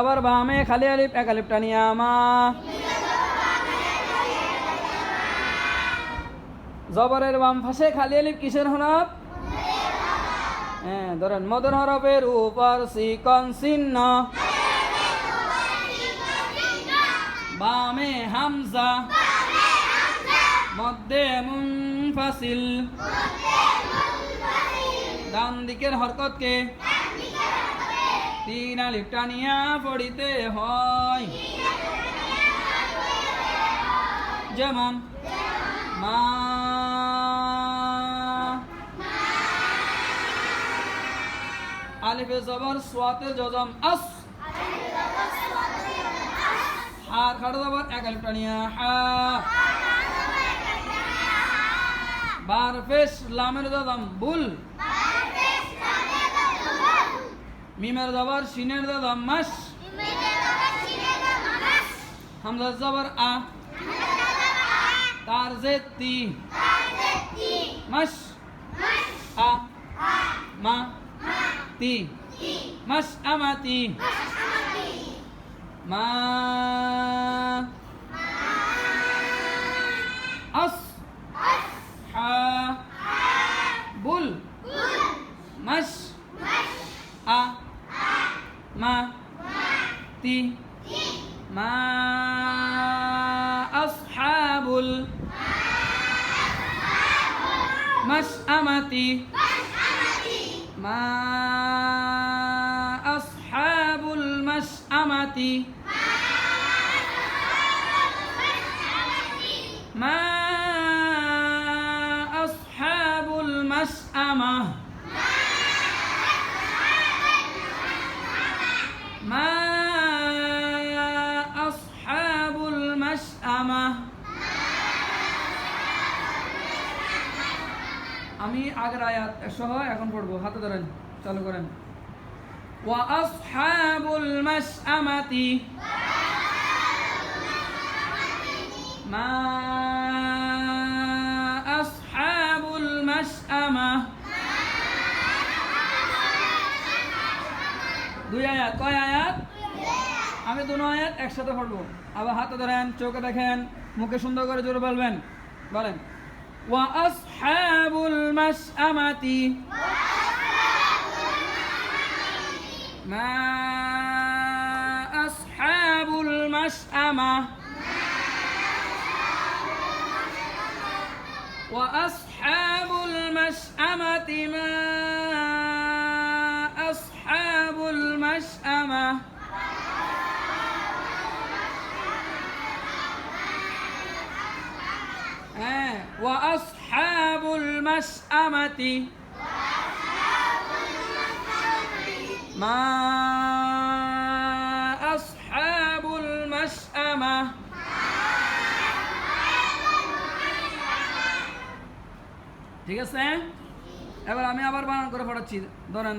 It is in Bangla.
আবার বামে খালি আলিপ এক আলিফ টানিয়া মা জবরের বাম পাশে খালি আলিপ কিসের হরফ? হ্যাঁ ধরেন, মদন হরফের উপর সিকন চিহ্ন। বামে হামজা। মধ্যে মুনফাসিল। ডান দিকের হরকতকে তিন আলিফ টানিয়া পড়িতে হয়। যেমন, মা। আলিফে জবর সোয়াতে জজম আস। হার খাড়া জবর এক আলিফ টানিয়া হা। বার পেশ লামের জজম বুল। মিমের জবর সিনের জজম মাস। হামজা জবর আ। তার জে তি মাস। আ। মা। তি। মাস আমাতি। মা। আস। হা বুল। মাস আ মা তি মা আসহাবুল মাসআমাতি মা আসহাবুল মাসআমাতি মাসআমা আমি আগের আয়াত সহ এখন পড়ব। হাতে ধরেন, চালু করেন। ওয়া আসহাবুল মাসআমাতি মা আসহাবুল মাসআমা দুই আয়াত, কয় আয়াত? আমি দুনো আয়াত একসাথে পড়বো আবার হাতে ধরেন চোখে দেখেন মুখে সুন্দর করে জোরে বলবেন বলেন ওয়া আসহাবুল মাসআমাতি মা আসহাবুল মাসআমা وأصحاب المشأمة ما وأصحاب المشأمة ما أصحاب المشأمة ঠিক আছে এবার আমি আবার বানান করে পড়াচ্ছি ধরেন